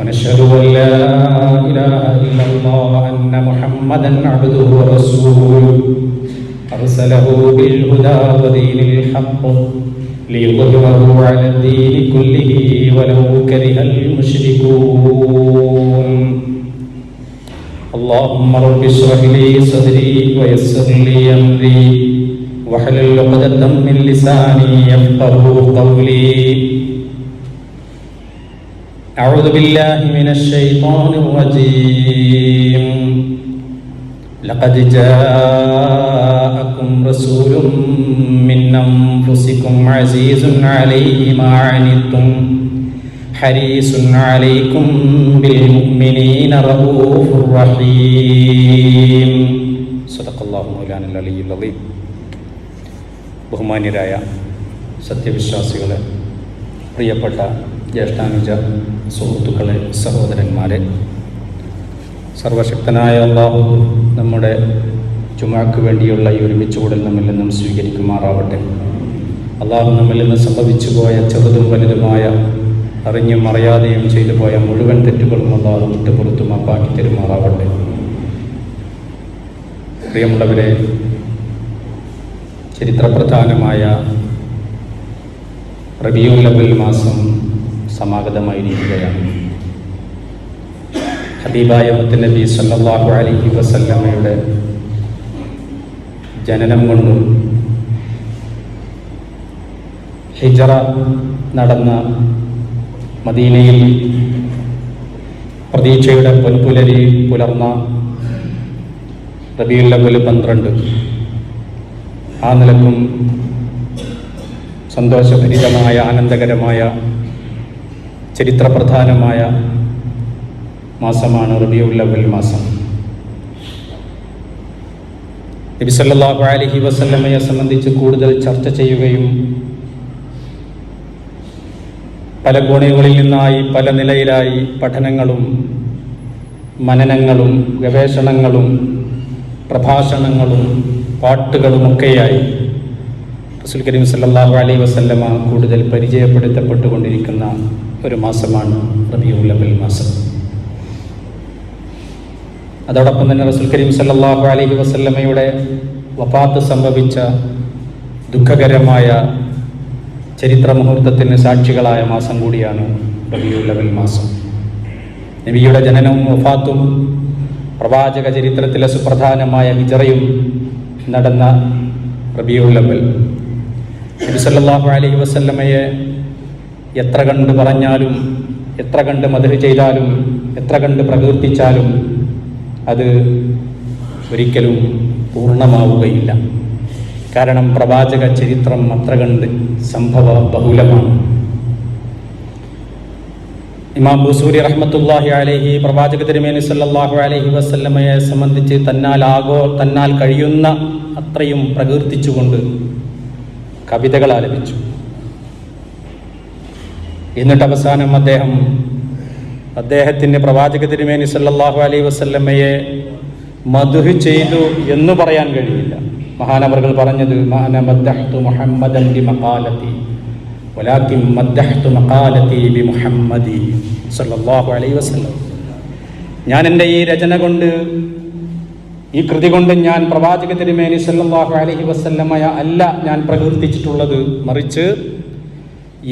ونشهد أن لا إله إلا الله أن محمدا عبده ورسوله أرسله بالهدى ودين الحق ليظهره على الدين كله ولو كره المشركون اللهم رب اشرح لي صدري ويسر لي أمري واحلل عقدة من لساني يفقه قولي أعوذ بالله من الشيطان الرجيم لقد جاءكم رسول من أنفسكم عزيز عليه ما عنتم حريص عليكم بالمؤمنين رؤوف رحيم صدق الله مولانا العلي العظيم ബഹുമാന്യരായ സത്യവിശ്വാസികളെ പ്രിയപ്പെട്ട ജ്യേഷ്ഠാനുജ സുഹൃത്തുക്കളെ സഹോദരന്മാരെ. സർവശക്തനായ അള്ളാഹു നമ്മുടെ ചുമക്ക് വേണ്ടിയുള്ള ഈ ഒരുമിച്ച് കൂടൽ നമ്മിൽ നിന്നും സ്വീകരിക്കുമാറാവട്ടെ. അള്ളാഹു നമ്മിൽ നിന്ന് സംഭവിച്ചു പോയ ചെറുതും വലുതുമായ അറിഞ്ഞും അറിയാതെയും ചെയ്തു പോയ മുഴുവൻ തെറ്റുകളും അള്ളാഹു വിട്ടുപുറത്തും അപ്പാക്കി തരുമാറാവട്ടെ. പ്രിയമുള്ളവരെ ചരിത്രപ്രധാനമായ റബിയുൽ ലബൽ മാസം സമാഗതമായിരിക്കുകയാണ്. മുത്ത് നബി സല്ലല്ലാഹു അലൈഹി വസല്ലമയുടെ ജനനം കൊണ്ടും ഹിജറ നടന്ന മദീനയിൽ പ്രതീക്ഷയുടെ പൊൻപുലരി പുലർന്ന റബിയുൽ ലബൽ പന്ത്രണ്ട്. ആ നിലക്കും സന്തോഷഭരിതമായ ആനന്ദകരമായ ചരിത്രപ്രധാനമായ മാസമാണ് റബിയുല്ലവൽ മാസം. നബി സല്ലല്ലാഹു അലൈഹി വസല്ലമയെ സംബന്ധിച്ച് കൂടുതൽ ചർച്ച ചെയ്യുകയും പല കോണുകളിൽ നിന്നായി പല നിലയിലായി പഠനങ്ങളും മനനങ്ങളും ഗവേഷണങ്ങളും പ്രഭാഷണങ്ങളും പാട്ടുകളുമൊക്കെയായി റസൂൽ കരീം സല്ലാഹു അലൈ വസല്ലമ കൂടുതൽ പരിചയപ്പെടുത്തപ്പെട്ടുകൊണ്ടിരിക്കുന്ന ഒരു മാസമാണ് റബിയുൽ അവൽ മാസം. അതോടൊപ്പം തന്നെ റസുൽ കരീം സല്ലാഹു അലൈഹി വസല്ലമയുടെ വഫാത്ത് സംഭവിച്ച ദുഃഖകരമായ ചരിത്ര മുഹൂർത്തത്തിന് സാക്ഷികളായ മാസം കൂടിയാണ് റബിയുൽ അവൽ മാസം. നബിയുടെ ജനനവും വഫാത്തും പ്രവാചക ചരിത്രത്തിലെ സുപ്രധാനമായ വിചറയും നടന്ന റബിയുൽ അവൽ നബി സല്ലല്ലാഹു അലൈഹി വസല്ലമയെ എത്ര കണ്ട് പറഞ്ഞാലും എത്ര കണ്ട് മധുര ചെയ്താലും എത്ര കണ്ട് പ്രകീർത്തിച്ചാലും അത് ഒരിക്കലും പൂർണമാവുകയില്ല. കാരണം പ്രവാചക ചരിത്രം അത്ര കണ്ട് സംഭവ ബഹുലമാണ്. ഇമാം ബുസൂരി റഹ്മത്തുല്ലാഹി അലഹി പ്രവാചക തിരുമേനി സല്ലാഹു അലഹി വസല്ലമയെ സംബന്ധിച്ച് തന്നാൽ ആഗോ തന്നാൽ കഴിയുന്ന അത്രയും പ്രകീർത്തിച്ചുകൊണ്ട് കവിതകൾ ആലപിച്ചു. എന്നിട്ട് അവസാനം അദ്ദേഹം അദ്ദേഹത്തിന്റെ പ്രവാചക തിരുമേനി സല്ലാഹു അലൈ വസല്ലമയെ മധുഹ് ചെയ്തു എന്ന് പറയാൻ കഴിയില്ല. മഹാനവർകൾ പറഞ്ഞത് മുഹമ്മദൻ ബി ബി മുഹമ്മദി സല്ലല്ലാഹു അലൈഹി വസല്ലം. ഞാൻ എന്റെ ഈ രചന കൊണ്ട് ഈ കൃതി കൊണ്ട് ഞാൻ പ്രവാചക തിരുമേനി സല്ലാഹു അലഹി വസല്ലമയ അല്ല ഞാൻ പ്രകീർത്തിച്ചിട്ടുള്ളത്. മറിച്ച്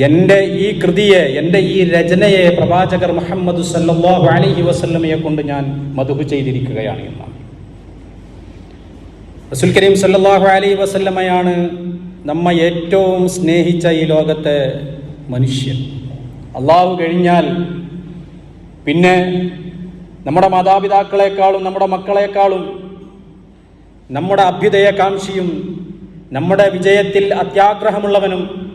എന്റെ ഈ കൃതിയെ എന്റെ ഈ രചനയെ പ്രവാചകർ മുഹമ്മദ് സല്ലാഹു അലഹി വസ്ല്ലമയെ കൊണ്ട് ഞാൻ മധുഹു ചെയ്തിരിക്കുകയാണ് എന്നാണ്. റസുൽ കരീം സല്ലാഹു അലഹി വസ്ല്ലമയാണ് നമ്മെ ഏറ്റവും സ്നേഹിച്ച ഈ ലോകത്തെ മനുഷ്യൻ. അള്ളാഹു കഴിഞ്ഞാൽ പിന്നെ നമ്മുടെ മാതാപിതാക്കളെക്കാളും നമ്മുടെ മക്കളെക്കാളും നമ്മുടെ അഭ്യുദയകാംക്ഷിയും നമ്മുടെ വിജയത്തിൽ അത്യാഗ്രഹമുള്ളവനും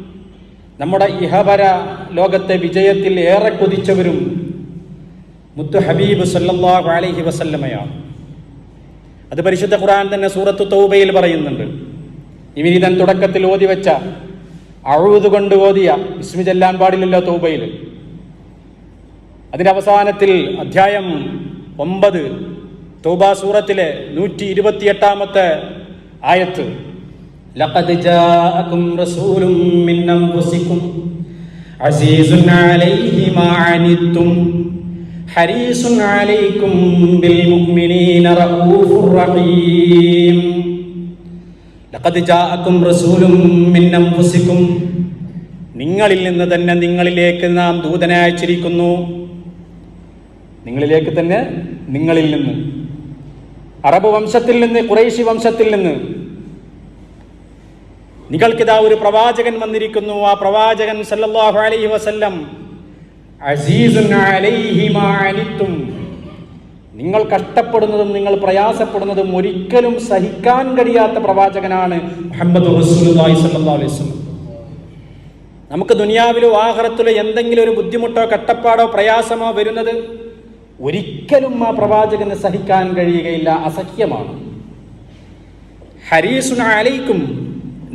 നമ്മുടെ ഇഹപര ലോകത്തെ വിജയത്തിൽ ഏറെ കൊതിച്ചവരും മുത്തു ഹബീബ് സല്ലാഹു അലഹി വസല്ലമയാണ്. അത് പരിശുദ്ധ ഖുർആൻ തന്നെ സൂറത്ത് തൗബയിൽ പറയുന്നുണ്ട്. ഈ വിനീതൻ തുടക്കത്തിൽ ഓതി വെച്ച അഴുത് കൊണ്ട് ഓതിയ വിസ്മി ചെല്ലാൻ പാടില്ലല്ലോ തൗബയിൽ. അതിന്റെ അവസാനത്തിൽ അധ്യായം ഒമ്പത്. തൗബ സൂറത്തിലെ നൂറ്റി ഇരുപത്തിയെട്ടാമത്തെ ആയത്ത് لقد جاءكم رسول من أنفسكم عزيز عليه ما عنتم ഹരീസുൻ അലൈക്കും ബിൽ മുഅ്മിനീന റഊഫുർ റഹീം ലഖദ് ജാഅക്കും റസൂലും മിൻ അൻഫുസിക്കും നിങ്ങളിൽ നിന്ന് തന്നെ നിങ്ങളിലേക്ക് നാം ദൂതനെ അയച്ചിരിക്കുന്നു നിങ്ങളിലേക്ക് തന്നെ നിങ്ങളിൽ നിന്ന് അറബ് വംശത്തിൽ നിന്ന് കുറേശി വംശത്തിൽ നിന്ന്. നിങ്ങൾക്കിതാ ഒരു പ്രവാചകൻ വന്നിരിക്കുന്നു. ആ പ്രവാചകൻ സല്ലല്ലാഹു അലൈഹി വസല്ലം അസീസുൻ അലൈഹി മാ നിങ്ങൾ കഷ്ടപ്പെടുന്നതും നിങ്ങൾ പ്രയാസപ്പെടുന്നതും ഒരിക്കലും സഹിക്കാൻ കഴിയാത്ത പ്രവാചകനാണ് മുഹമ്മദ് അലൈഹി നമുക്ക് ദുനിയാവിലോ ആഹ്റത്തിലോ എന്തെങ്കിലും ഒരു ബുദ്ധിമുട്ടോ കട്ടപ്പാടോ പ്രയാസമോ വരുന്നത് ഒരിക്കലും ആ പ്രവാചകന് സഹിക്കാൻ കഴിയുകയില്ല അസഹ്യമാണ്. ഹരീസുൻ അലൈക്കും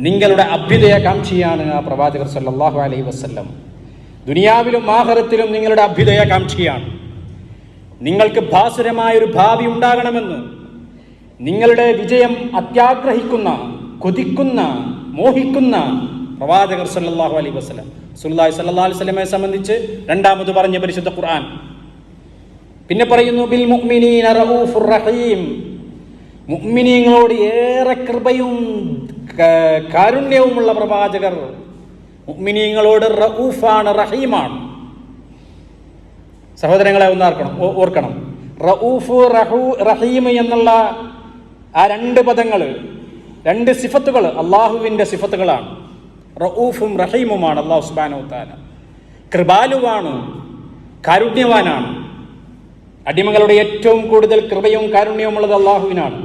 നിങ്ങളുടെ അഭ്യുദയകാംക്ഷിയാണ് ആ പ്രവാചകർ സല്ലാഹു അലൈ വസ്ല്ലം. ദുനിയാവിലും ആഹരത്തിലും നിങ്ങളുടെ അഭ്യുദയകാംക്ഷിയാണ് നിങ്ങൾക്ക് ഭാസുരമായ ഒരു ഭാവി ഉണ്ടാകണമെന്ന് നിങ്ങളുടെ വിജയം അത്യാഗ്രഹിക്കുന്ന കൊതിക്കുന്ന മോഹിക്കുന്ന പ്രവാചകർ സല്ലാഹു അലൈ വസ്ലം സുല്ലാഹി സല്ലാ അലൈഹി സംബന്ധിച്ച് രണ്ടാമത് പറഞ്ഞ പരിശുദ്ധ ഖുർആൻ പിന്നെ പറയുന്നു ബിൽ മുഅ്മിനീന റഊഫുർ റഹീം. മുഅ്മിനീങ്ങളോട് ഏറെ കൃപയും കാരുണ്യവുമുള്ള പ്രവാചകർ മുഅ്മിനീങ്ങളോട് റഊഫാണ് റഹീമാണ്. സഹോദരങ്ങളെ ഒന്നാർക്കണം ഓർക്കണം റഊഫ് റഹൂ എന്നുള്ള ആ രണ്ട് പദങ്ങൾ രണ്ട് സിഫത്തുകൾ അള്ളാഹുവിന്റെ സിഫത്തുകളാണ്. റഊഫും റഹീമുമാണ് അള്ളാഹു സുബാനോ താല കൃപാലുവാണ് കാരുണ്യവാനാണ്. അടിമകളുടെ ഏറ്റവും കൂടുതൽ കൃപയും കാരുണ്യവും ഉള്ളത് അള്ളാഹുവിനാണ്.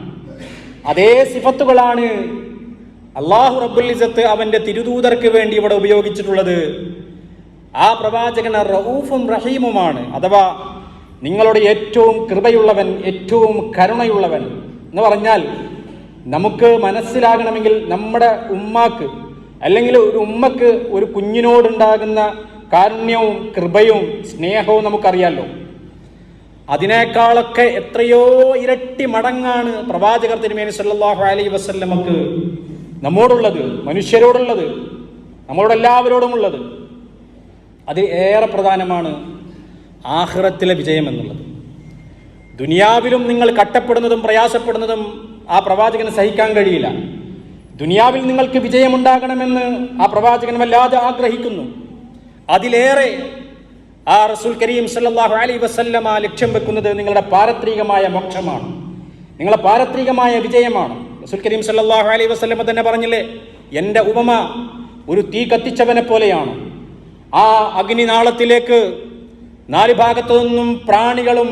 അതേ സിഫത്തുകളാണ് അള്ളാഹു റബ്ബുൽ ഇസത്ത് അവന്റെ തിരുദൂതർക്ക് വേണ്ടി ഇവിടെ ഉപയോഗിച്ചിട്ടുള്ളത്. ആ പ്രവാചകൻ റഊഫും റഹീമുമാണ്. അഥവാ നിങ്ങളുടെ ഏറ്റവും കൃപയുള്ളവൻ ഏറ്റവും കരുണയുള്ളവൻ എന്ന് പറഞ്ഞാൽ നമുക്ക് മനസ്സിലാകണമെങ്കിൽ നമ്മുടെ ഉമ്മാക്ക് അല്ലെങ്കിൽ ഒരു ഉമ്മക്ക് ഒരു കുഞ്ഞിനോടുണ്ടാകുന്ന കാരുണ്യവും കൃപയും സ്നേഹവും നമുക്കറിയാലോ. അതിനേക്കാളൊക്കെ എത്രയോ ഇരട്ടി മടങ്ങാണ് പ്രവാചകർ തിരുമേനി സല്ലാഹു അലൈ വസല്ലമക്ക് നമ്മോടുള്ളത് മനുഷ്യരോടുള്ളത് നമ്മളോട് എല്ലാവരോടുമുള്ളത് അതിൽ ഏറെ പ്രധാനമാണ് ആഹ്റത്തിലെ വിജയം എന്നുള്ളത്. ദുനിയാവിലും നിങ്ങൾ കട്ടപ്പെടുന്നതും പ്രയാസപ്പെടുന്നതും ആ പ്രവാചകന് സഹിക്കാൻ കഴിയില്ല. ദുനിയാവിൽ നിങ്ങൾക്ക് വിജയമുണ്ടാകണമെന്ന് ആ പ്രവാചകൻ വല്ലാതെ ആഗ്രഹിക്കുന്നു. അതിലേറെ ആ റസൂൽ കരീം സല്ലാഹു അലൈ വസല്ലമ ലക്ഷ്യം വെക്കുന്നത് നിങ്ങളുടെ പാരത്രികമായ മോക്ഷമാണ്. നിങ്ങളുടെ പാരത്രികമായ വിജയമാണ്. റസൂൽ കരീം സല്ലാഹു അലൈ വസല്ലമ തന്നെ പറഞ്ഞില്ലേ എന്റെ ഉപമ ഒരു തീ കത്തിച്ചവനെ പോലെയാണ്. ആ അഗ്നിനാളത്തിലേക്ക് നാല് ഭാഗത്തു നിന്നും പ്രാണികളും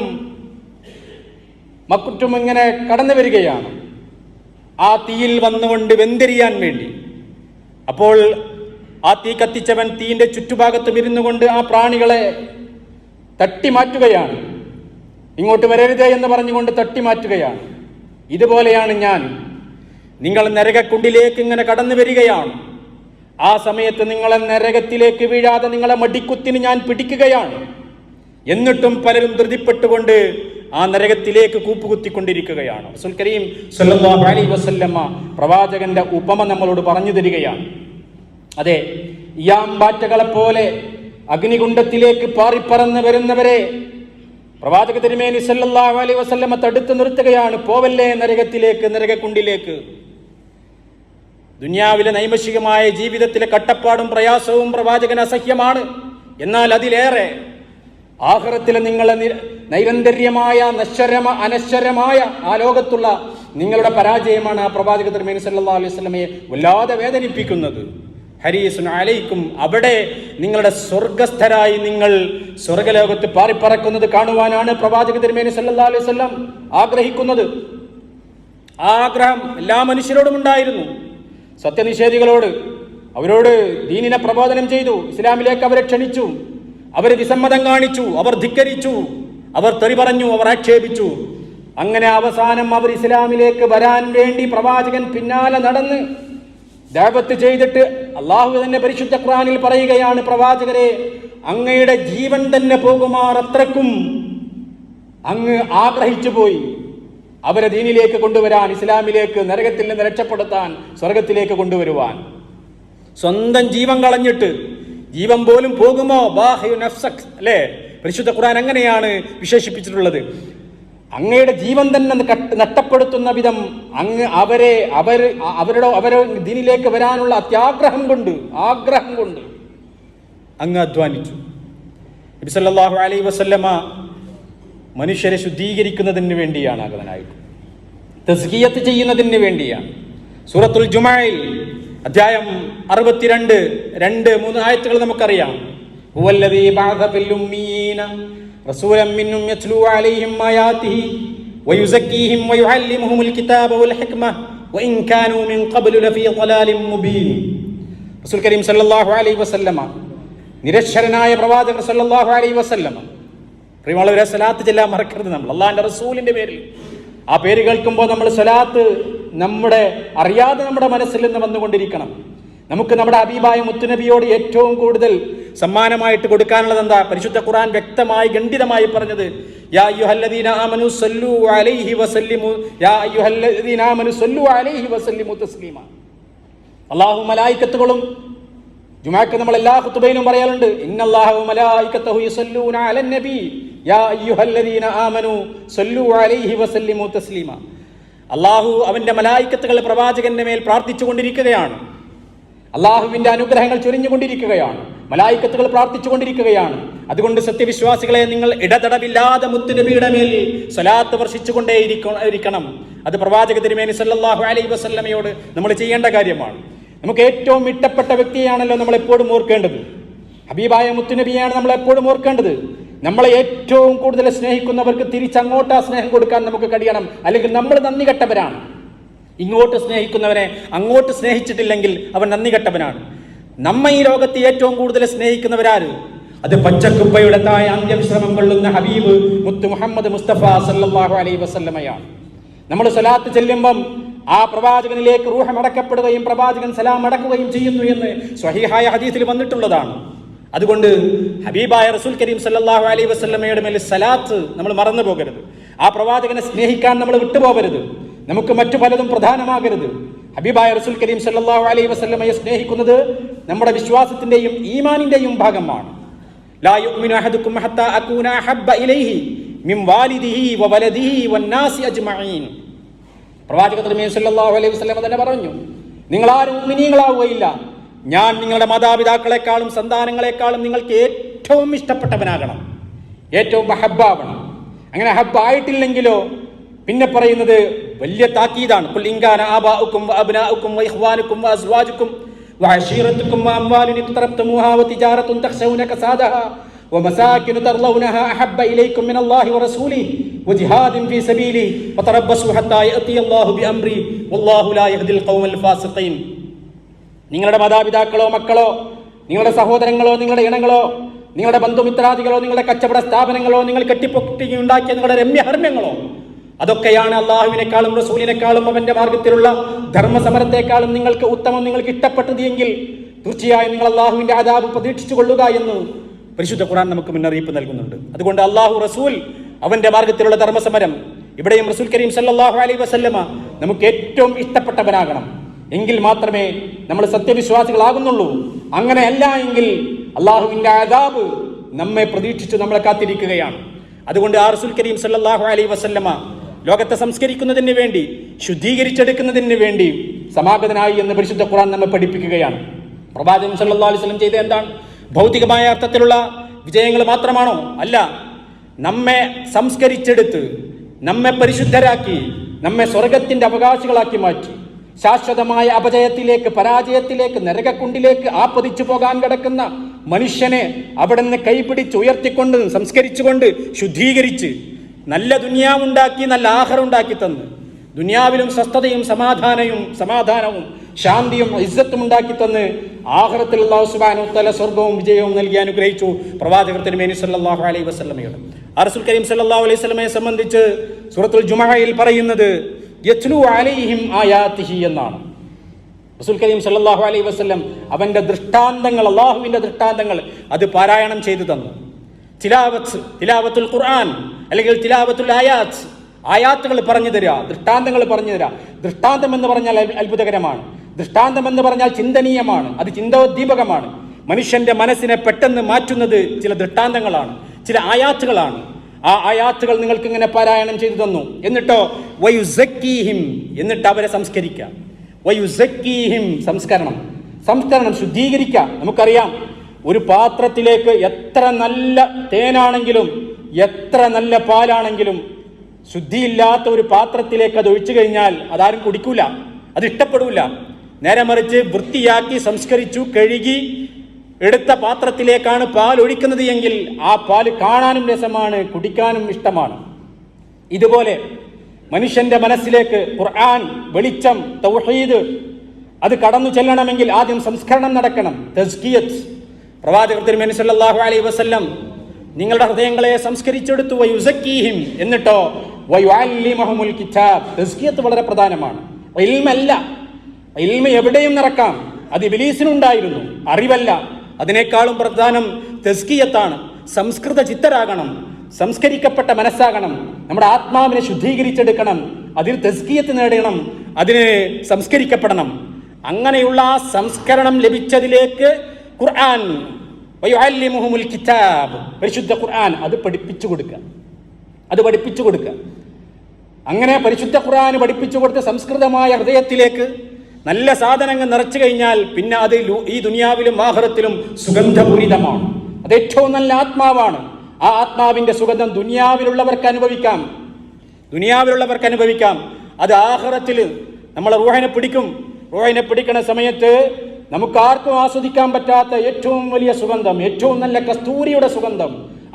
മക്കുറ്റും ഇങ്ങനെ കടന്നു വരികയാണ്. ആ തീയിൽ വന്നുകൊണ്ട് വെന്തിരിയാൻ വേണ്ടി. അപ്പോൾ ആ തീ കത്തിച്ചവൻ തീന്റെ ചുറ്റുഭാഗത്തും ഇരുന്നു കൊണ്ട് ആ പ്രാണികളെ തട്ടിമാറ്റുകയാണ്. ഇങ്ങോട്ട് വരരുതേ എന്ന് പറഞ്ഞുകൊണ്ട് തട്ടിമാറ്റുകയാണ്. ഇതുപോലെയാണ് ഞാൻ. നിങ്ങൾ നരകക്കുണ്ടിലേക്ക് ഇങ്ങനെ കടന്നു വരികയാണ്. ആ സമയത്ത് നിങ്ങളെ നരകത്തിലേക്ക് വീഴാതെ നിങ്ങളെ മടിക്കുത്തിന് ഞാൻ പിടിക്കുകയാണ്. എന്നിട്ടും പലരും ധൃതിപ്പെട്ടുകൊണ്ട് ആ നരകത്തിലേക്ക് കൂപ്പുകുത്തിക്കൊണ്ടിരിക്കുകയാണ്. റസൂൽ കരീം അലൈഹി വസല്ലമ പ്രവാചകന്റെ ഉപമ നമ്മളോട് പറഞ്ഞു തരികയാണ്. അതെ ഇയാമ്പാറ്റകളെ പോലെ അഗ്നികുണ്ഡത്തിലേക്ക് പാറിപ്പറന്ന് വരുന്നവരെ പ്രവാചക തിരുമേനി സല്ലല്ലാഹു അലൈഹി വസല്ലമ തടുത്ത് നിർത്തുകയാണ്. പോവല്ലേ നരകത്തിലേക്ക് നരകക്കുണ്ടിലേക്ക്? ദുനിയാവിലെ നൈമഷികമായ ജീവിതത്തിലെ കട്ടപ്പാടും പ്രയാസവും പ്രവാചകന് അസഹ്യമാണ്. എന്നാൽ അതിലേറെ ആഹ്റത്തിലെ നിങ്ങളെ നൈരന്തര്യമായ നശ്വരമ അനശ്വരമായ ആ ലോകത്തുള്ള നിങ്ങളുടെ പരാജയമാണ് ആ പ്രവാചക തിരുമേനി സല്ലാ അലൈഹി വല്ലാതെ വേദനിപ്പിക്കുന്നത്. ഹരീസുൻ അലൈക്കും. അവിടെ നിങ്ങളുടെ സ്വർഗസ്ഥരായി നിങ്ങൾ സ്വർഗലോകത്ത് പാറിപ്പറക്കുന്നത് കാണുവാനാണ് പ്രവാചക തിരുമേനി സല്ലല്ലാഹു അലൈഹി ആഗ്രഹിക്കുന്നത്. ആ ആഗ്രഹം എല്ലാ മനുഷ്യരോടും ഉണ്ടായിരുന്നു. സത്യനിഷേധികളോട് അവരോട് ദീനിനെ പ്രബോധനം ചെയ്തു. ഇസ്ലാമിലേക്ക് അവരെ ക്ഷണിച്ചു. അവർ വിസമ്മതം കാണിച്ചു. അവർ ധിക്കരിച്ചു. അവർ തെറി പറഞ്ഞു. അവർ ആക്ഷേപിച്ചു. അങ്ങനെ അവസാനം അവർ ഇസ്ലാമിലേക്ക് വരാൻ വേണ്ടി പ്രവാചകൻ പിന്നാലെ നടന്ന് ദേവത്ത് ചെയ്തിട്ട് അള്ളാഹു തന്നെ പരിശുദ്ധ ഖുറാനിൽ പറയുകയാണ് പ്രവാചകരെ അങ്ങയുടെ ജീവൻ തന്നെ പോകുമാർ അത്രക്കും അങ്ങ് ആഗ്രഹിച്ചു പോയി. അവരെ ദീനിലേക്ക് കൊണ്ടുവരാൻ ഇസ്ലാമിലേക്ക് നരകത്തിൽ നിന്ന് രക്ഷപ്പെടുത്താൻ സ്വർഗത്തിലേക്ക് കൊണ്ടുവരുവാൻ. സ്വന്തം ജീവൻ കളഞ്ഞിട്ട് ജീവൻ പോലും പോകുമോ? ബാഹ്യു നഫ്സക് അല്ലേ? പരിശുദ്ധ ഖുറാൻ അങ്ങനെയാണ് വിശേഷിപ്പിച്ചിട്ടുള്ളത്. അങ്ങയുടെ ജീവൻ തന്നെ നഷ്ടപ്പെടുത്തുന്ന വിധം അങ്ങ് അവരെ അവർ അവരുടെ അവരെ ദിനിലേക്ക് വരാനുള്ള അത്യാഗ്രഹം കൊണ്ട് ആഗ്രഹം കൊണ്ട് അങ്ങ് അധ്വാനിച്ചു. നബി അലൈ വസല്ലമ മനുഷ്യരെ ശുദ്ധീകരിക്കുന്നതിന് വേണ്ടിയാണ് ആഗതനായിട്ട് തസ്കീയത്ത് ചെയ്യുന്നതിന് വേണ്ടിയാണ്. സൂറത്തുൽ ജുമായിൽ അധ്യായം അറുപത്തിരണ്ട് രണ്ട് മൂന്ന് ആയത്തുകൾ നമുക്കറിയാം. അലൈഹിം വയുസക്കീഹിം വയുഅല്ലിമുഹുൽ കിതാബ വൽ ഹിക്മ മിൻ ഖബ്ലു ലഫീ മുബീൻ. റസൂൽ കരീം സല്ലല്ലാഹു അലൈഹി വസല്ലമ നിരക്ഷരനായ പ്രവാചകർ സല്ലല്ലാഹു അലൈഹി വസല്ലമ സലാത്ത് ചെല്ലാൻ മറക്കരുത് നമ്മൾ. അള്ളാഹിന്റെ റസൂലിന്റെ പേരിൽ. ആ പേര് കേൾക്കുമ്പോൾ നമ്മൾ സലാത്ത് നമ്മുടെ അറിയാതെ നമ്മുടെ മനസ്സിൽ നിന്ന് വന്നുകൊണ്ടിരിക്കണം. നമുക്ക് നമ്മുടെ അബീബായ മുത്തുനബിയോട് ഏറ്റവും കൂടുതൽ സമ്മാനമായിട്ട് കൊടുക്കാനുള്ളത് എന്താ? പരിശുദ്ധ ഖുർആൻ വ്യക്തമായി ഗണ്ഡിതമായി പറഞ്ഞത് യാ സല്ലു അലൈഹി വസല്ലിമു സല്ലു അലൈഹി വസല്ലിമു ജുമാക്ക് നമ്മൾ എല്ലാ ഖുതുബയിലും പറയാറുണ്ട് ഇന്നല്ലാഹു അയ്യുഹല്ലദീന സല്ലു അലൈഹി വസല്ലിമു അള്ളാഹു അവന്റെ മലായിക്കത്തുകൾ പ്രവാചകന്റെ മേൽ പ്രാർത്ഥിച്ചുകൊണ്ടിരിക്കുകയാണ്. അള്ളാഹുവിന്റെ അനുഗ്രഹങ്ങൾ ചൊരിഞ്ഞുകൊണ്ടിരിക്കുകയാണ്. മലായിക്കത്തുകൾ പ്രാർത്ഥിച്ചുകൊണ്ടിരിക്കുകയാണ്. അതുകൊണ്ട് സത്യവിശ്വാസികളെ നിങ്ങൾ ഇടതടവില്ലാതെ മുത്തുനബിയുടെ മേൽ സ്വലാത്ത് വർഷിച്ചുകൊണ്ടേ ഇരിക്കണം. അത് പ്രവാചക തിരുമേനി സല്ലാഹു അലൈ വസല്ലമയോട് നമ്മൾ ചെയ്യേണ്ട കാര്യമാണ്. നമുക്ക് ഏറ്റവും ഇഷ്ടപ്പെട്ട വ്യക്തിയാണല്ലോ നമ്മൾ എപ്പോഴും ഓർക്കേണ്ടത്. ഹബീബായ മുത്തുനബിയാണ് നമ്മൾ എപ്പോഴും ഓർക്കേണ്ടത്. നമ്മളെ ഏറ്റവും കൂടുതൽ സ്നേഹിക്കുന്നവർക്ക് തിരിച്ചങ്ങോട്ട് ആ സ്നേഹം കൊടുക്കാൻ നമുക്ക് കഴിയണം. അല്ലെങ്കിൽ നമ്മൾ നന്ദി കെട്ടവരാണ്. ഇങ്ങോട്ട് സ്നേഹിക്കുന്നവനെ അങ്ങോട്ട് സ്നേഹിച്ചിട്ടില്ലെങ്കിൽ അവൻ നന്ദി കെട്ടവനാണ് നമ്മ ഈ ലോകത്ത് ഏറ്റവും കൂടുതൽ സ്നേഹിക്കുന്നവരാര്? അത് പച്ചക്കുപ്പയുടെ തായ അന്ത്യം ശ്രമം കൊള്ളുന്ന ഹബീബ് മുത്ത് മുഹമ്മദ് മുസ്തഫ സല്ലല്ലാഹു അലൈ വസല്ലമയാണ്. നമ്മൾ സ്വലാത്ത് ചെല്ലുമ്പം ആ പ്രവാചകനിലേക്ക് റൂഹമടക്കപ്പെടുകയും പ്രവാചകൻ സലാം അടക്കുകയും ചെയ്യുന്നു എന്ന് സ്വഹീഹായ ഹദീസിൽ വന്നിട്ടുള്ളതാണ്. അതുകൊണ്ട് ഹബീബായ റസൂൽ കരീം സല്ലാഹു അലൈ വസ്ലമയുടെ മേൽ സലാത്ത് നമ്മൾ മറന്നു പോകരുത് ആ പ്രവാചകനെ സ്നേഹിക്കാൻ നമ്മൾ വിട്ടുപോകരുത്. നമുക്ക് മറ്റു പലതും പ്രധാനമാകരുത്. ഹബീബായ റസുൽ കരീം സല്ലല്ലാഹു അലൈഹി വസ്ലമയെ സ്നേഹിക്കുന്നത് നമ്മുടെ വിശ്വാസത്തിന്റെയും ഈമാനിന്റെയും ഭാഗമാണ്. പ്രവാചക അലൈഹി വസല്ലം തന്നെ പറഞ്ഞു നിങ്ങൾ ആരും മുഅ്മിനീങ്ങളാവുകയില്ല. ഞാൻ നിങ്ങളുടെ മാതാപിതാക്കളെക്കാളും സന്താനങ്ങളെക്കാളും നിങ്ങൾക്ക് ഏറ്റവും ഇഷ്ടപ്പെട്ടവനാകണം. ഏറ്റവും ഹബ്ബാവണം അങ്ങനെ ഹബ്ബായിട്ടില്ലെങ്കിലോ പിന്നെ പറയുന്നത് വലിയ താക്കീതാണ് ഖുൽ ഇൻകാന ആബാഉക്കും വഅബ്നാഉക്കും വഇഖ്വാനുക്കും വഅസ്വാജുക്കും വഅശീറത്തുക്കും വഅംവാലുൻ ഇഖ്തറബ്തുമുഹാ വതിജാറത്തുൻ തഖ്ശൗന കസാദഹാ ومساكن ترضونها أحب إليكم من الله ورسوله وجهاد في سبيله وتربصوا حتى يأتي الله بأمري والله لا يهدي القوم الفاسقين നിങ്ങളുടെ മാതാപിതാക്കളോ മക്കളോ നിങ്ങളുടെ സഹോദരങ്ങളോ നിങ്ങളുടെ ഇണങ്ങളോ നിങ്ങളുടെ ബന്ധുമിത്രാദികളോ നിങ്ങളുടെ കച്ചവട സ്ഥാപനങ്ങളോ നിങ്ങൾ കെട്ടിപ്പൊട്ടി ഉണ്ടാക്കിയ നിങ്ങളുടെ രമ്യഹർമ്മ്യങ്ങളോ അതൊക്കെയാണ് അള്ളാഹുവിനേക്കാളും റസൂലിനേക്കാളും അവന്റെ മാർഗത്തിലുള്ള ധർമ്മസമരത്തെക്കാളും നിങ്ങൾക്ക് ഉത്തമം നിങ്ങൾക്ക് ഇഷ്ടപ്പെട്ടത് എങ്കിൽ തീർച്ചയായും നിങ്ങൾ അള്ളാഹുവിന്റെ ആദാബ് പ്രതീക്ഷിച്ചു കൊള്ളുക എന്ന് പരിശുദ്ധ ഖുർആൻ നമുക്ക് മുന്നറിയിപ്പ് നൽകുന്നുണ്ട്. അതുകൊണ്ട് അള്ളാഹു റസൂൽ അവന്റെ മാർഗത്തിലുള്ള ധർമ്മസമരം ഇവിടെയും റസൂൽ കരീം സല്ലാഹു അലൈ വസല്ലമ നമുക്ക് ഏറ്റവും ഇഷ്ടപ്പെട്ടവനാകണം എങ്കിൽ മാത്രമേ നമ്മൾ സത്യവിശ്വാസികളാകുന്നുള്ളൂ. അങ്ങനെയല്ല എങ്കിൽ അള്ളാഹുവിന്റെ ആദാബ് നമ്മെ പ്രതീക്ഷിച്ച് നമ്മളെ കാത്തിരിക്കുകയാണ്. അതുകൊണ്ട് ആ റസൂൽ കരീം സല്ലാഹു അലൈ വസല്ലമ ലോകത്തെ സംസ്കരിക്കുന്നതിന് വേണ്ടി ശുദ്ധീകരിച്ചെടുക്കുന്നതിന് വേണ്ടി സമാഗതനായി എന്ന് പരിശുദ്ധ ഖുറാൻ നമ്മെ പഠിപ്പിക്കുകയാണ്. പ്രവാചകൻ സല്ലല്ലാഹു അലൈഹി വസല്ലം ചെയ്ത എന്താണ്? ഭൗതികമായ അർത്ഥത്തിലുള്ള വിജയങ്ങൾ മാത്രമാണോ? അല്ല. നമ്മെ സംസ്കരിച്ചെടുത്ത് നമ്മെ പരിശുദ്ധരാക്കി നമ്മെ സ്വർഗത്തിന്റെ അവകാശികളാക്കി മാറ്റി ശാശ്വതമായ അപജയത്തിലേക്ക് പരാജയത്തിലേക്ക് നരകക്കുണ്ടിലേക്ക് ആപ്പതിച്ചു പോകാൻ കിടക്കുന്ന മനുഷ്യനെ അവിടെ നിന്ന് കൈപിടിച്ച് ഉയർത്തിക്കൊണ്ട് സംസ്കരിച്ചുകൊണ്ട് ശുദ്ധീകരിച്ച് നല്ല ദുനിയാവുണ്ടാക്കി നല്ല ആഹാരം ഉണ്ടാക്കി തന്ന്. ദുനിയാവിലും സ്വസ്ഥതയും സമാധാനവും സമാധാനവും ശാന്തിയും ഇസ്സത്തും ഉണ്ടാക്കി തന്ന് ആഹ്റത്തിൽ അള്ളാഹു സുബാനു തല സ്വർഗവും വിജയവും നൽകി അനുഗ്രഹിച്ചു പ്രവാചകർ തിരുമേനി സല്ലല്ലാഹു അലൈഹി വസല്ലമയോട്. അറസുൽ കരീം സല്ലല്ലാഹു അലൈഹി വസല്ലമയെ സംബന്ധിച്ച് സൂറത്തുൽ ജുമഹയിൽ പറയുന്നത് യത്ലു അലൈഹിം ആയാത്തിഹി എന്നാണ്. റസൂൽ കരീം സല്ലല്ലാഹു അലൈഹി വസല്ലം അവന്റെ ദൃഷ്ടാന്തങ്ങൾ അള്ളാഹുവിന്റെ ദൃഷ്ടാന്തങ്ങൾ അത് പാരായണം ചെയ്തു തന്നു. തിലാവത്ത് തിലാവത്തുൽ ഖുർആൻ അല്ലെങ്കിൽ തിലാവത്തുൽ ആയാത്ത്. ആയാത്തുകൾ പറഞ്ഞു തരിക ദൃഷ്ടാന്തങ്ങൾ പറഞ്ഞു തരിക ദൃഷ്ടാന്തം എന്ന് പറഞ്ഞാൽ അത്ഭു- അത്ഭുതകരമാണ്. ദൃഷ്ടാന്തം എന്ന് പറഞ്ഞാൽ ചിന്തനീയമാണ് അത് ചിന്തോദ്ദീപകമാണ് മനുഷ്യന്റെ മനസ്സിനെ പെട്ടെന്ന് മാറ്റുന്നത് ചില ദൃഷ്ടാന്തങ്ങളാണ് ചില ആയാത്തുകളാണ്. ആ ആയാത്തുകൾ നിങ്ങൾക്ക് ഇങ്ങനെ പാരായണം ചെയ്തു തന്നു. എന്നിട്ടോ വയുസക്കീഹിം എന്നിട്ട് അവരെ സംസ്കരിക്കുക. വയുസക്കീഹിം സംസ്കരണം. സംസ്കരണം ശുദ്ധീകരിക്കുക. നമുക്കറിയാം ഒരു പാത്രത്തിലേക്ക് എത്ര നല്ല തേനാണെങ്കിലും എത്ര നല്ല പാലാണെങ്കിലും ശുദ്ധിയില്ലാത്ത ഒരു പാത്രത്തിലേക്ക് അത് ഒഴിച്ചു കഴിഞ്ഞാൽ അതാരും കുടിക്കൂല അത് ഇഷ്ടപ്പെടൂല. നേരെ മറിച്ച് വൃത്തിയാക്കി സംസ്കരിച്ചു കഴുകി എടുത്ത പാത്രത്തിലേക്കാണ് പാൽ ഒഴിക്കുന്നത് എങ്കിൽ ആ പാൽ കാണാനും രസമാണ് കുടിക്കാനും ഇഷ്ടമാണ്. ഇതുപോലെ മനുഷ്യന്റെ മനസ്സിലേക്ക് ഖുർആൻ വെളിച്ചം തൗഹീദ് അത് കടന്നു ചെല്ലണമെങ്കിൽ ആദ്യം സംസ്കരണം നടക്കണം തസ്കിയത്ത്. പ്രവാചകർ തിരുമേനി സല്ലല്ലാഹു അലൈഹി വസല്ലം നിങ്ങളുടെ ഹൃദയങ്ങളെ സംസ്കരിച്ചെടുത്തു വയുസക്കീഹിം എന്നിട്ടോ വയുഅല്ലിമഹുമുൽ കിതാബ്. തസ്കിയത്ത് വളരെ പ്രധാനമാണ്. ഇൽമല്ല. ഇൽമ എവിടെയും നടക്കാം. അത് ഇബിലീസിനുണ്ടായിരുന്നു. അറിവല്ല. അതിനേക്കാളും പ്രധാനം തെസ്കിയത്താണ് സംസ്കൃത ചിത്തരാകണം. സംസ്കരിക്കപ്പെട്ട മനസ്സാകണം. നമ്മുടെ ആത്മാവിനെ ശുദ്ധീകരിച്ചെടുക്കണം. അതിൽ തെസ്കിയത്ത് നേടണം. അതിനെ സംസ്കരിക്കപ്പെടണം. അങ്ങനെയുള്ള ആ സംസ്കരണം ലഭിച്ചതിലേക്ക് ഖുർആൻ. വയുഅല്ലിമുഹുമുൽ കിതാബ്. പരിശുദ്ധ ഖുർആൻ അത് പഠിപ്പിച്ചു കൊടുക്കുക. അത് പഠിപ്പിച്ചു കൊടുക്കുക. അങ്ങനെ പരിശുദ്ധ ഖുർആൻ പഠിപ്പിച്ചു കൊടുത്ത സംസ്കൃതമായ ഹൃദയത്തിലേക്ക് നല്ല സാധനങ്ങൾ നിറച്ചു കഴിഞ്ഞാൽ പിന്നെ അത് ഈ ദുനിയാവിലും ആഹ്റത്തിലും സുഗന്ധപൂരിതമാണ്. അത് ഏറ്റവും നല്ല ആത്മാവാണ്. ആ ആത്മാവിന്റെ സുഗന്ധം ദുനിയാവിലുള്ളവർക്ക് അനുഭവിക്കാം. ദുനിയാവിലുള്ളവർക്ക് അനുഭവിക്കാം. അത് ആഹ്റത്തിൽ നമ്മളെ റൂഹനെ പിടിക്കും. റൂഹനെ പിടിക്കുന്ന സമയത്ത് നമുക്ക് ആർക്കും ആസ്വദിക്കാൻ പറ്റാത്ത ഏറ്റവും വലിയ സുഗന്ധം ഏറ്റവും നല്ല കസ്തൂരിയുടെ സുഗന്ധം.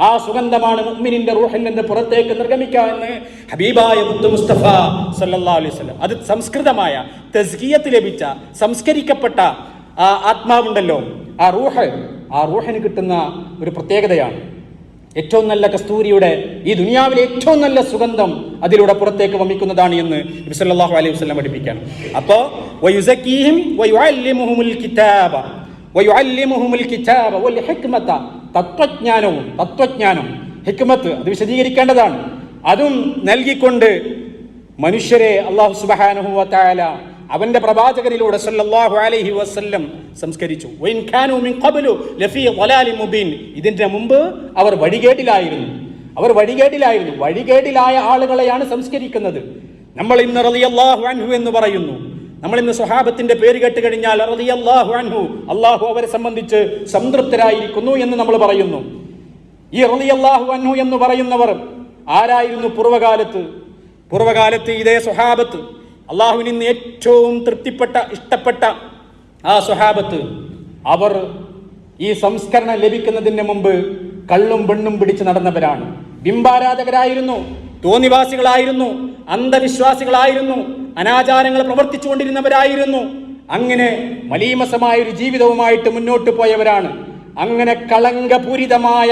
ആ സുഗന്ധമാണ് മുഅ്മിനിന്റെ റൂഹിൽ നിന്ന് പുറത്തേക്ക് നിർഗമിക്കാമെന്ന് ഹബീബായ മുത്തു മുസ്തഫ സല്ലല്ലാഹു അലൈഹി വസല്ലം അത് സംസ്കൃതമായ തസ്കിയത്ത് ലഭിച്ച സംസ്കരിക്കപ്പെട്ട ആ ആത്മാവുണ്ടല്ലോ. ആ റൂഹ് ആ റൂഹിന് കിട്ടുന്ന ഒരു പ്രത്യേകതയാണ്. ഏറ്റവും നല്ല കസ്തൂരിയുടെ ഈ ദുനിയാവിലെ ഏറ്റവും നല്ല സുഗന്ധം അതിലൂടെ പുറത്തേക്ക് വമിക്കുന്നതാണ് എന്ന് നബി സല്ലല്ലാഹു അലൈഹി വസ്ലം പഠിപ്പിക്കാണ് അപ്പോ തത്വജ്ഞാനവും തത്വജ്ഞാനം ഹിക്മത്ത് അത് വിശദീകരിക്കേണ്ടതാണ്. അതും നൽകിക്കൊണ്ട് മനുഷ്യരെ അള്ളാഹു സുബാനുഹുല അവന്റെ പ്രവാചകനിലൂടെ സല്ലല്ലാഹു അലൈഹി വസല്ലം സംസ്കരിച്ചു. വൈൻ കാനു മിൻ ഖബ്ലു ലഫീ ളലാലി മുബീൻ. ഇതിന്റെ മുമ്പ് അവർ വഴികേടിലായിരുന്നു. അവർ വഴികേടിലായിരുന്നു. വഴികേടിലായ ആളുകളെയാണ് സംസ്കരിക്കുന്നത്. നമ്മൾ ഇന്ന് റളിയല്ലാഹു അൻഹു എന്ന് പറയുന്നു. നമ്മൾ ഇന്ന് സ്വഹാബത്തിന്റെ പേര് കേട്ട് കഴിഞ്ഞാൽ റളിയല്ലാഹു അൻഹു അള്ളാഹു അവരെ സംബന്ധിച്ച് സംതൃപ്തരായിരിക്കുന്നു എന്ന് നമ്മൾ പറയുന്നു. ഈ റളിയല്ലാഹു അൻഹു എന്ന് പറയുന്നവർ ആരായിരുന്നു? പൂർവകാലത്ത്. പൂർവകാലത്ത് ഇതേ സ്വഹാബത്ത് അള്ളാഹുവിന് ഇന്ന് ഏറ്റവും തൃപ്തിപ്പെട്ട ഇഷ്ടപ്പെട്ട ആ സ്വഹാബത്ത് അവർ ഈ സംസ്കരണം ലഭിക്കുന്നതിന് മുമ്പ് കള്ളും പെണ്ണും പിടിച്ച് നടന്നവരാണ്. ബിംബാരാധകരായിരുന്നു തോന്നിവാസികളായിരുന്നു അന്ധവിശ്വാസികളായിരുന്നു അനാചാരങ്ങൾ പ്രവർത്തിച്ചുകൊണ്ടിരുന്നവരായിരുന്നു. അങ്ങനെ മലീമസമായ ഒരു ജീവിതവുമായിട്ട് മുന്നോട്ട് പോയവരാണ്. അങ്ങനെ കളങ്കപൂരിതമായ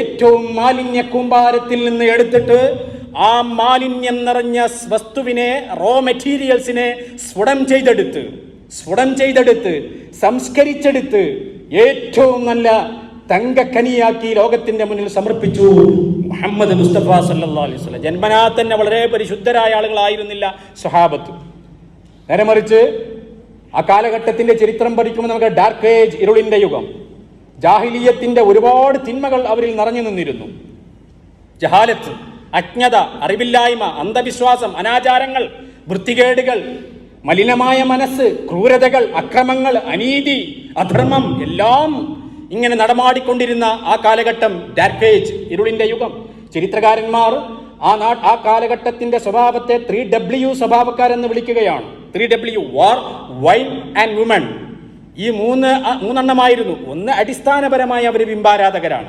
ഏറ്റവും മാലിന്യ കൂമ്പാരത്തിൽ നിന്ന് എടുത്തിട്ട് ആ മാലിന്യം നിറഞ്ഞ വസ്തുവിനെ റോ മെറ്റീരിയൽസിനെ സ്ഫുടം ചെയ്തെടുത്ത് സ്ഫുടം ചെയ്തെടുത്ത് സംസ്കരിച്ചെടുത്ത് ഏറ്റവും നല്ല തങ്കക്കനിയാക്കി ലോകത്തിന്റെ മുന്നിൽ സമർപ്പിച്ചു മുഹമ്മദ് മുസ്തഫ സല്ലല്ലാഹു അലൈഹി ജന്മനാ തന്നെ വളരെ പരിശുദ്ധരായ ആളുകളായിരുന്നില്ല സ്വഹാബത്ത്. നേരെ മറിച്ച് ആ കാലഘട്ടത്തിന്റെ ചരിത്രം പഠിക്കുമ്പോൾ നമുക്ക് ഡാർക്ക് ഏജ് ഇരുളിന്റെ യുഗം. ജാഹിലീയത്തിന്റെ ഒരുപാട് തിന്മകൾ അവരിൽ നിറഞ്ഞു നിന്നിരുന്നു. ജഹാലത്ത് അജ്ഞത അറിവില്ലായ്മ അന്ധവിശ്വാസം അനാചാരങ്ങൾ വൃത്തികേടുകൾ മലിനമായ മനസ്സ് ക്രൂരതകൾ അക്രമങ്ങൾ അനീതി അധർമ്മം എല്ലാം ഇങ്ങനെ നടമാടിക്കൊണ്ടിരുന്ന ആ കാലഘട്ടം ഡാർക്കേജ് ഇരുളിന്റെ യുഗം. ചരിത്രകാരന്മാർ ആ നാ ആ കാലഘട്ടത്തിന്റെ സ്വഭാവത്തെ ത്രീ ഡബ്ല്യു സ്വഭാവക്കാരെന്ന് വിളിക്കുകയാണ്. Three W war wine and woman ഈ മൂന്ന് മൂന്നെണ്ണമായിരുന്നു. ഒന്ന് അടിസ്ഥാനപരമായി അവർ ബിംബാരാധകരാണ്.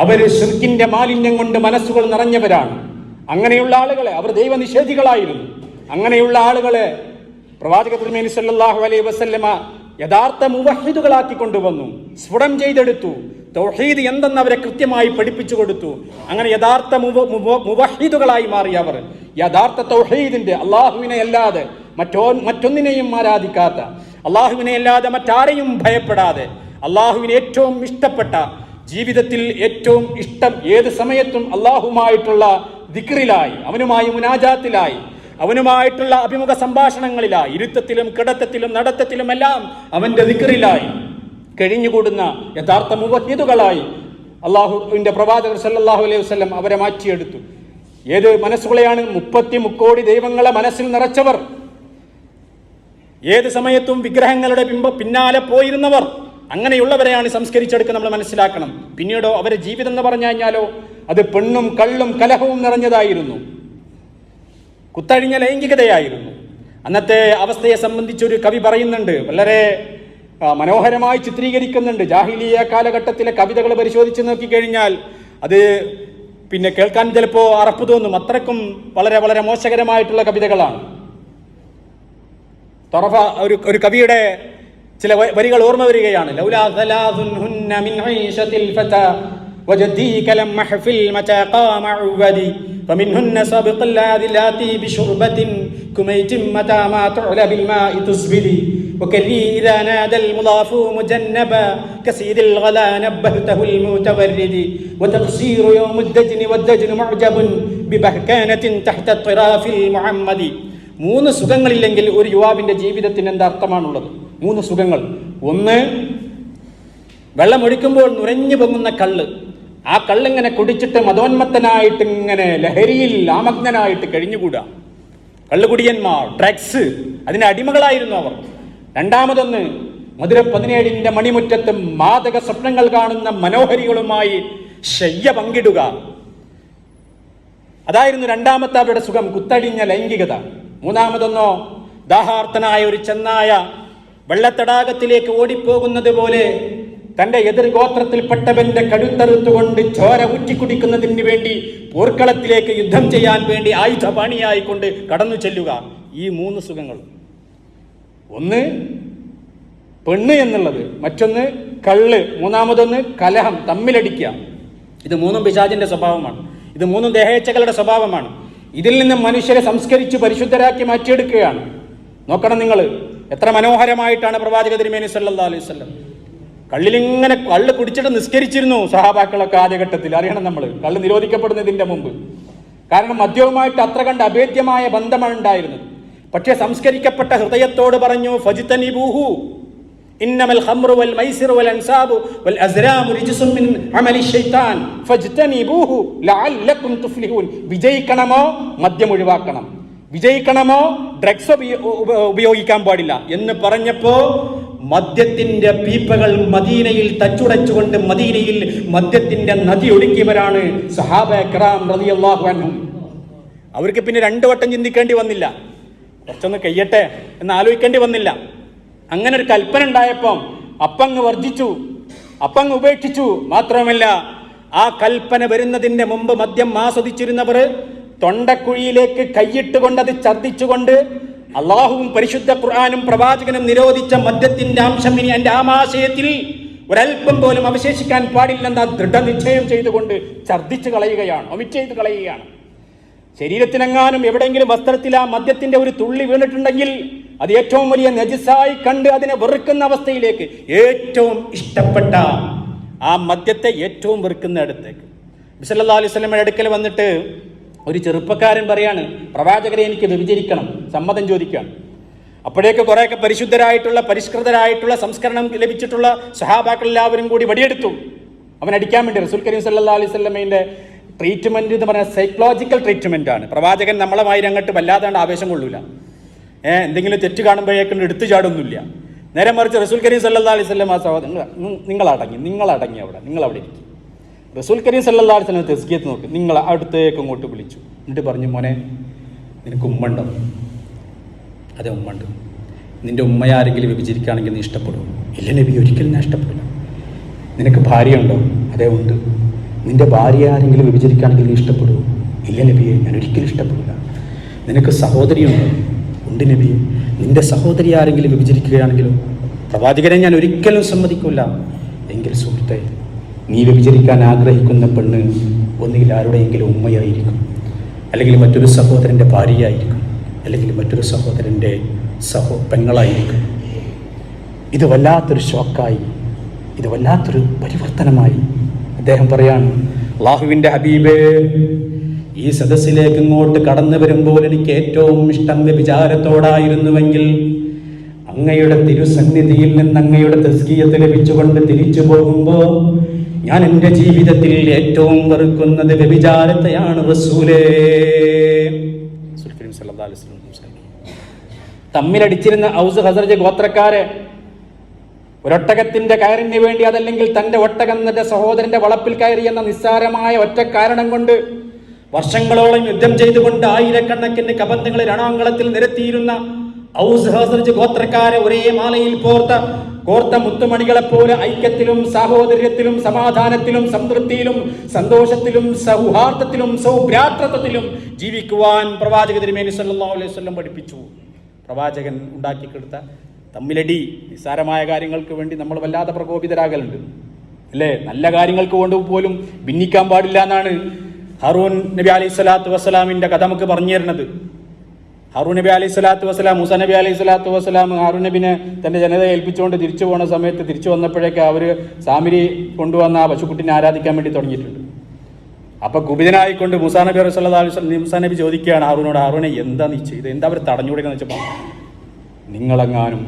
അവർ ഷിർക്കിന്റെ മാലിന്യം കൊണ്ട് മനസ്സുകൾ നിറഞ്ഞവരാണ്. അങ്ങനെയുള്ള ആളുകളെ അവർ ദൈവനിഷേധികളായിരുന്നു. അങ്ങനെയുള്ള ആളുകളെ പ്രവാചക തിരുമേനി സല്ലല്ലാഹു അലൈഹി വസല്ലമ യഥാർത്ഥ മുവഹിദുകളാക്കി കൊണ്ടുവന്നു. സ്ഫുടം ചെയ്തെടുത്തു. തൗഹീദ് എന്തെന്ന് അവരെ കൃത്യമായി പഠിപ്പിച്ചു കൊടുത്തു. അങ്ങനെ യഥാർത്ഥ മുവ- മുവ- മുവഹിദുകളായി മാറി അവർ. യഥാർത്ഥ തൗഹീദിന്റെ അള്ളാഹുവിനെ അല്ലാതെ മറ്റോ മറ്റൊന്നിനെയും ആരാധിക്കാത്ത അള്ളാഹുവിനെ അല്ലാതെ മറ്റാരെയും ഭയപ്പെടാതെ അള്ളാഹുവിന് ഏറ്റവും ഇഷ്ടപ്പെട്ട ജീവിതത്തിൽ ഏറ്റവും ഇഷ്ടം ഏത് സമയത്തും അള്ളാഹുമായിട്ടുള്ള ദിക്റിലായി അവനുമായി മുനാജാത്തിലായി അവനുമായിട്ടുള്ള അഭിമുഖ സംഭാഷണങ്ങളിലായി ഇരുത്തത്തിലും കിടത്തത്തിലും നടത്തത്തിലും എല്ലാം അവന്റെ ദിക്റിലായി. കഴിഞ്ഞുകൂടുന്ന യഥാർത്ഥ മുവഹിദുകളായി അള്ളാഹുവിന്റെ പ്രവാചകർ സല്ലാഹു അലൈഹി വസല്ലം അവരെ മാറ്റിയെടുത്തു. ഏത് മനസ്സുകളെയാണ്? മുപ്പത്തി മുക്കോടി ദൈവങ്ങളെ മനസ്സിൽ നിറച്ചവർ. ഏത് സമയത്തും വിഗ്രഹങ്ങളുടെ പിമ്പ പിന്നാലെ പോയിരുന്നവർ. അങ്ങനെയുള്ളവരെയാണ് സംസ്കരിച്ചെടുക്കുക നമ്മൾ മനസ്സിലാക്കണം. പിന്നീടോ അവരെ ജീവിതം എന്ന് പറഞ്ഞു കഴിഞ്ഞാലോ അത് പെണ്ണും കള്ളും കലഹവും നിറഞ്ഞതായിരുന്നു. കുത്തഴിഞ്ഞ ലൈംഗികതയായിരുന്നു. അന്നത്തെ അവസ്ഥയെ സംബന്ധിച്ചൊരു കവി പറയുന്നുണ്ട് വളരെ മനോഹരമായി ചിത്രീകരിക്കുന്നുണ്ട്. ജാഹിലിയ കാലഘട്ടത്തിലെ കവിതകൾ പരിശോധിച്ച് നോക്കിക്കഴിഞ്ഞാൽ അത് പിന്നെ കേൾക്കാൻ ചിലപ്പോൾ അറപ്പ് തോന്നും. അത്രക്കും വളരെ വളരെ മോശകരമായിട്ടുള്ള കവിതകളാണ്. തൊറഫ ഒരു ഒരു കവിയുടെ ചില വ- വരികൾ ഓർമ്മ വരികയാണ് ലൗലാ ഥലാഥുൻ ഹുന്ന മിൻ ഐശത്തിൽ ഫത وجديك لم محفل متى قام عودي فمنهن سابق اللاذلات بشربة كميت متى ما تعلى بالماء تسبلي وكري إذا نادى المضاف مجنبا كسيد الغلا نبهته المتورد وتقصير يوم الدجن والدجن معجب ببهكانة تحت الطراف المعمد മൂന്ന് സുഖങ്ങളില്ലെങ്കിൽ ഒരു യുവാവിന്റെ ജീവിതത്തിന് എന്താ അർത്ഥമാണുള്ളത് മൂന്ന് സുഖങ്ങൾ. ഒന്ന് വെള്ളമൊഴിക്കുമ്പോൾ നുരഞ്ഞു പൊങ്ങുന്ന കള്ള്. ആ കള്ളിങ്ങനെ കുടിച്ചിട്ട് മതോന്മത്തനായിട്ട് ഇങ്ങനെ ലഹരിയിൽ ആമഗ്നനായിട്ട് കഴിഞ്ഞുകൂടാ. കള്ളുകുടിയന്മാർ ഡ്രഗ്സ് അതിന് അടിമകളായിരുന്നു അവർ. രണ്ടാമതൊന്ന് മധുര പതിനേഴിന്റെ മണിമുറ്റത്ത് മാതക സ്വപ്നങ്ങൾ കാണുന്ന മനോഹരികളുമായി ശയ്യ പങ്കിടുക. അതായിരുന്നു രണ്ടാമത്തെ അവരുടെ സുഖം കുത്തടിഞ്ഞ ലൈംഗികത. മൂന്നാമതൊന്നോ ദാഹാർത്തനായ ഒരു ചെന്നായ വെള്ളത്തടാകത്തിലേക്ക് ഓടിപ്പോകുന്നത് പോലെ തന്റെ എതിർ ഗോത്രത്തിൽപ്പെട്ടവന്റെ കടുത്തറുത്തുകൊണ്ട് ചോര ഊറ്റിക്കുടിക്കുന്നതിന് വേണ്ടി പോർക്കളത്തിലേക്ക് യുദ്ധം ചെയ്യാൻ വേണ്ടി ആയുധപാണിയായിക്കൊണ്ട് കടന്നു ചെല്ലുക. ഈ മൂന്ന് സുഖങ്ങൾ. ഒന്ന് പെണ്ണ് എന്നുള്ളത്. മറ്റൊന്ന് കള്ള്. മൂന്നാമതൊന്ന് കലഹം. തമ്മിലടിക്കുക. ഇത് മൂന്നും പിശാചിന്റെ സ്വഭാവമാണ്. ഇത് മൂന്നും ദേഹേച്ഛകളുടെ സ്വഭാവമാണ്. ഇതിൽ നിന്ന് മനുഷ്യരെ സംസ്കരിച്ച് പരിശുദ്ധരാക്കി മാറ്റിയെടുക്കുകയാണ്. നോക്കണം നിങ്ങൾ. എത്ര മനോഹരമായിട്ടാണ് പ്രവാചക തിരുമേനി സല്ലാ അലൈഹി വസല്ലം. കള്ളിലിങ്ങനെ കള്ള് കുടിച്ചിട്ട് നിസ്കരിച്ചിരുന്നു സഹാബാക്കളൊക്കെ ആദ്യഘട്ടത്തിൽ. അറിയണം നമ്മൾ കള്ള് നിരോധിക്കപ്പെടുന്നതിന്റെ മുമ്പ്. കാരണം മദ്യവുമായിട്ട് അത്ര കണ്ട് അഭേദ്യമായ ബന്ധമാണ് ഉണ്ടായിരുന്നത്. പക്ഷേ സംസ്കരിക്കപ്പെട്ട ഹൃദയത്തോട് പറഞ്ഞു ഫജിത്തനിബൂഹു ഇന്നമൽ ഖംറു വൽ വൽ അൻസാബു വൽ മിൻ ശൈത്താൻ. ഫജ്തനിബൂഹു തുഫ്ലിഹൂൻ. വിജയിക്കണമോ? മദ്യം ഒഴിവാക്കണം. വിജയിക്കണമോ? ഡ്രഗ്സ് ഉപയോഗിക്കാൻ പാടില്ല. എന്ന് പറഞ്ഞപ്പോ മദ്യത്തിന്റെ പീപ്പകൾ മദീനയിൽ തച്ചുടച്ചുകൊണ്ട് മദീനയിൽ മദ്യത്തിന്റെ നദി അൻഹും. അവർക്ക് പിന്നെ രണ്ടു വട്ടം ചിന്തിക്കേണ്ടി വന്നില്ല. കുറച്ചൊന്ന് കയ്യട്ടെ എന്ന് ആലോചിക്കേണ്ടി വന്നില്ല. അങ്ങനെ ഒരു കൽപ്പന ഉണ്ടായപ്പം അപ്പങ്ങ് വർജിച്ചു. അപ്പങ്ങ് ഉപേക്ഷിച്ചു. മാത്രമല്ല ആ കൽപ്പന വരുന്നതിന്റെ മുമ്പ് മദ്യം ആസ്വദിച്ചിരുന്നവർ തൊണ്ടക്കുഴിയിലേക്ക് കൈയിട്ടുകൊണ്ട് അത് ഛർദ്ദിച്ചുകൊണ്ട് അള്ളാഹുവും പരിശുദ്ധ ഖുർആാനും പ്രവാചകനും നിരോധിച്ച മദ്യത്തിന്റെ അംശം ഇനി എന്റെ ആമാശയത്തിൽ ഒരല്പം പോലും അവശേഷിക്കാൻ പാടില്ലെന്ന ദൃഢനിശ്ചയം ചെയ്തുകൊണ്ട് ഛർദ്ദിച്ചു കളയുകയാണ് ഒമിറ്റ് ചെയ്ത് കളയുകയാണ്. ശരീരത്തിനെങ്ങാനും എവിടെയെങ്കിലും വസ്ത്രത്തിൽ ആ മദ്യത്തിന്റെ ഒരു തുള്ളി വീണിട്ടുണ്ടെങ്കിൽ അത് ഏറ്റവും വലിയ നജിസായി കണ്ട് അതിനെ വെറുക്കുന്ന അവസ്ഥയിലേക്ക് ഏറ്റവും ഇഷ്ടപ്പെട്ട ആ മദ്യത്തെ ഏറ്റവും വെറുക്കുന്ന അടുത്തേക്ക്. ബിസല്ലാ അലൈഹി സ്വലമയുടെ അടുക്കൽ വന്നിട്ട് ഒരു ചെറുപ്പക്കാരൻ പറയാണ് പ്രവാചകരെ എനിക്ക് വ്യഭിചരിക്കണം സമ്മതം ചോദിക്കുകയാണ് അപ്പോഴേക്ക് കുറേയൊക്കെ പരിശുദ്ധരായിട്ടുള്ള പരിഷ്കൃതരായിട്ടുള്ള സംസ്കരണം ലഭിച്ചിട്ടുള്ള സഹാബാക്കൾ എല്ലാവരും കൂടി വടിയെടുത്തു. അവൻ അടിക്കാൻ വേണ്ടി റസൂൽ കരീം സല്ലാ അലൈഹി സ്വലമയുടെ ട്രീറ്റ്മെന്റ് എന്ന് പറഞ്ഞാൽ സൈക്കോളജിക്കൽ ട്രീറ്റ്മെന്റ് ആണ്. പ്രവാചകൻ നമ്മളെ മാതിരി അങ്ങോട്ട് വല്ലാതാണ്ട് ആവേശം കൊള്ളൂല. ഏഹ് എന്തെങ്കിലും തെറ്റ് കാണുമ്പോഴേക്കും എടുത്തു ചാടൊന്നുമില്ല നേരെ മറിച്ച് റസൂൽ കരീം സല്ലാ അലൈഹി സ്വലം ആ സഹോദരൻ നിങ്ങൾ അടങ്ങി നിങ്ങൾ അടങ്ങി അവിടെ നിങ്ങൾ അവിടെ ഇരിക്കും. റസൂൽ കരീം സല്ലാ സ്വലം തെസ്കിയത്ത് നോക്കി. നിങ്ങൾ അടുത്തേക്ക് അങ്ങോട്ട് വിളിച്ചു. എന്നിട്ട് പറഞ്ഞു മോനെ നിനക്ക് ഉമ്മണ്ടോ അതെ ഉമ്മണ്ട് നിന്റെ ഉമ്മയെ ആരെങ്കിലും വിഭജിക്കുകയാണെങ്കിൽ നീ ഇഷ്ടപ്പെടും ഇല്ല നബി ഒരിക്കലും ഞാൻ ഇഷ്ടപ്പെടില്ല. നിനക്ക് ഭാര്യയുണ്ടോ അതെ ഉണ്ട്. നിന്റെ ഭാര്യ ആരെങ്കിലും വിഭജിക്കുകയാണെങ്കിൽ നീ ഇഷ്ടപ്പെടും ഇല്ല നബിയെ ഞാൻ ഒരിക്കലും ഇഷ്ടപ്പെടില്ല. നിനക്ക് സഹോദരിയുണ്ടോ ഉണ്ട്? നബിയെ നിന്റെ സഹോദരി ആരെങ്കിലും വിഭജിക്കുകയാണെങ്കിലോ? പ്രവാചകനെ ഞാൻ ഒരിക്കലും സമ്മതിക്കില്ല എങ്കിൽ സുഹൃത്തെ നീ വ്യഭിചരിക്കാൻ ആഗ്രഹിക്കുന്ന പെണ്ണ് ഒന്നുകിൽ ആരുടെയെങ്കിലും ഉമ്മയായിരിക്കും അല്ലെങ്കിൽ മറ്റൊരു സഹോദരന്റെ ഭാര്യയായിരിക്കും അല്ലെങ്കിൽ മറ്റൊരു സഹോദരന്റെ സഹോ പെങ്ങളായിരിക്കും. ഇത് വല്ലാത്തൊരു ഷോക്കായി ഇത് വല്ലാത്തൊരു പരിവർത്തനമായി അദ്ദേഹം പറയാണ് അള്ളാഹുവിന്റെ ഹബീബേ ഈ സദസ്സിലേക്ക് ഇങ്ങോട്ട് കടന്നു വരുമ്പോൾ എനിക്ക് ഏറ്റവും ഇഷ്ടം വിചാരത്തോടായിരുന്നുവെങ്കിൽ അങ്ങയുടെ തിരുസന്നിധിയിൽ നിന്ന് അങ്ങയുടെ തസ്കീയത്ത് ലഭിച്ചുകൊണ്ട് തിരിച്ചു പോകുമ്പോൾ ഞാൻ എന്റെ ജീവിതത്തിൽ ഏറ്റവും വെറുക്കുന്നത് വ്യഭിചാരത്തെയാണ് റസൂലേ. തമ്മിലടിച്ചിരുന്ന ഔസ് ഹസർജ് ഗോത്രക്കാരെ ഒരൊട്ടകത്തിന്റെ കയറിന് വേണ്ടി അതല്ലെങ്കിൽ തന്റെ ഒട്ടകം തന്റെ സഹോദരന്റെ വളപ്പിൽ കയറി എന്ന നിസ്സാരമായ ഒറ്റ കാരണം കൊണ്ട് വർഷങ്ങളോളം യുദ്ധം ചെയ്തുകൊണ്ട് ആയിരക്കണക്കിന് കബന്ധങ്ങളെ രണാങ്കളത്തിൽ നിരത്തിയിരുന്ന ഔസ് ഹസർജ് ഗോത്രക്കാരെ ഒരേ മാലയിൽ കോർത്ത കോർത്ത മുത്തുമണികളെ പോലെ ഐക്യത്തിലും സാഹോദര്യത്തിലും സമാധാനത്തിലും സംതൃപ്തിയിലും സന്തോഷത്തിലും സൗഹാർദ്ദത്തിലും സൗഭ്രാതൃത്വത്തിലും ജീവിക്കുവാൻ പ്രവാചക തിരുമേനി സല്ലല്ലാഹു അലൈഹി പഠിപ്പിച്ചു. പ്രവാചകൻ ഉണ്ടാക്കിക്കെടുത്ത തമ്മിലടി നിസ്സാരമായ കാര്യങ്ങൾക്ക് വേണ്ടി നമ്മൾ വല്ലാതെ പ്രകോപിതരാകലുണ്ട്. അല്ലേ? നല്ല കാര്യങ്ങൾക്ക് കൊണ്ട് പോലും ഭിന്നിക്കാൻ പാടില്ല എന്നാണ് ഹറൂൻ നബി അലൈഹി സ്വലാത്തു വസ്സലാമിന്റെ കഥ നമുക്ക് പറഞ്ഞു തരുന്നത്. ഹാറൂൻ നബി അലൈഹി സ്വലാത്തു വസ്സലാം മൂസ നബി അലൈഹി സ്വലാത്തു വസ്സലാം ഹാറൂൻ നബിനെ തന്റെ ജനതയെ ഏൽപ്പിച്ചുകൊണ്ട് തിരിച്ചു പോകുന്ന സമയത്ത് തിരിച്ചു വന്നപ്പോഴേക്ക് അവർ സാമിരി കൊണ്ടുവന്ന ആ പശുക്കുട്ടിനെ ആരാധിക്കാൻ വേണ്ടി തുടങ്ങിയിട്ടുണ്ട്. അപ്പൊ കുപിതനായിക്കൊണ്ട് മുസാ നബി റസല്ലാ മുസാ നബി ചോദിക്കുകയാണ് ഹാറൂനോട് ഹാറൂനെ എന്താ നീ ചെയ്ത് എന്താ അവർ തടഞ്ഞുകൂടെന്ന് വെച്ചപ്പോൾ നിങ്ങളെങ്ങാനും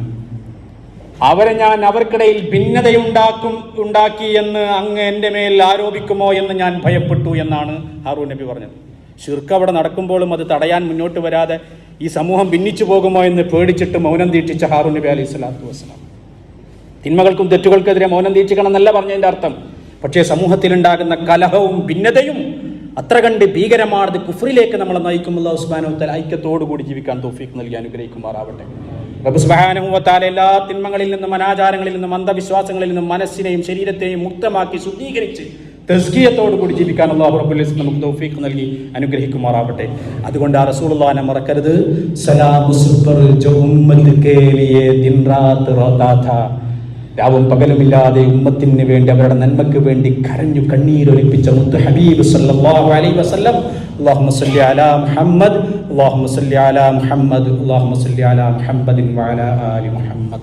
അവരെ ഞാൻ അവർക്കിടയിൽ ഭിന്നതയുണ്ടാക്കും ഉണ്ടാക്കി എന്ന് അങ്ങ് എന്റെ മേൽ ആരോപിക്കുമോ എന്ന് ഞാൻ ഭയപ്പെട്ടു എന്നാണ് ഹാറൂൻ നബി പറഞ്ഞത്. ഷിർക്ക് അവിടെ നടക്കുമ്പോഴും അത് തടയാൻ മുന്നോട്ട് വരാതെ ഈ സമൂഹം ഭിന്നിച്ചു പോകുമോ എന്ന് പേടിച്ചിട്ട് മൗനം ദീക്ഷിച്ച ഹാറു നബി അലൈഹി സ്വലാത്തു വസ്സലാം. തിന്മകൾക്കും തെറ്റുകൾക്കെതിരെ മൗനം ദീക്ഷിക്കണം എന്നല്ല പറഞ്ഞതിന്റെ അർത്ഥം. പക്ഷേ സമൂഹത്തിലുണ്ടാകുന്ന കലഹവും ഭിന്നതയും അത്ര കണ്ട് ഭീകരമാണത് കുഫറിലേക്ക് നമ്മളെ നയിക്കുമ്പോൾ ഉസ്മാനോത്തൽ ഐക്യത്തോടുകൂടി ജീവിക്കാൻ തോഫീക്ക് നൽകി അനുഗ്രഹിക്കുമാറാവട്ടെ. തആല എല്ലാ തിന്മകളിൽ നിന്നും അനാചാരങ്ങളിൽ നിന്നും അന്ധവിശ്വാസങ്ങളിൽ നിന്നും മനസ്സിനെയും ശരീരത്തെയും മുക്തമാക്കി ശുദ്ധീകരിച്ച് തസ്കിയത്തോടു കൂടി ജീവിക്കാൻ അള്ളാഹു റബ്ബുൽ ഇസ്സത്ത് നമുക്ക് തൗഫീഖ് നൽകി അനുഗ്രഹിക്കുമാറാവട്ടെ അതുകൊണ്ട് ആ റസൂലുള്ളാഹിനെ മറക്കരുത് സലാമു സുപ്പർ ജോ ഉമ്മത്ത് കേ ലിയേ ദിൻ റാത്ത് റോതാ ഥാ രാവും പകലുമില്ലാതെ ഉമ്മത്തിന് വേണ്ടി അവരുടെ നന്മയ്ക്ക് വേണ്ടി കരഞ്ഞു കണ്ണീരൊലിപ്പിച്ച മുത്ത് ഹബീബ് സല്ലല്ലാഹു അലൈഹി വസല്ലം اللهم صل على محمد اللهم صل على محمد اللهم صل على محمد وعلى آل محمد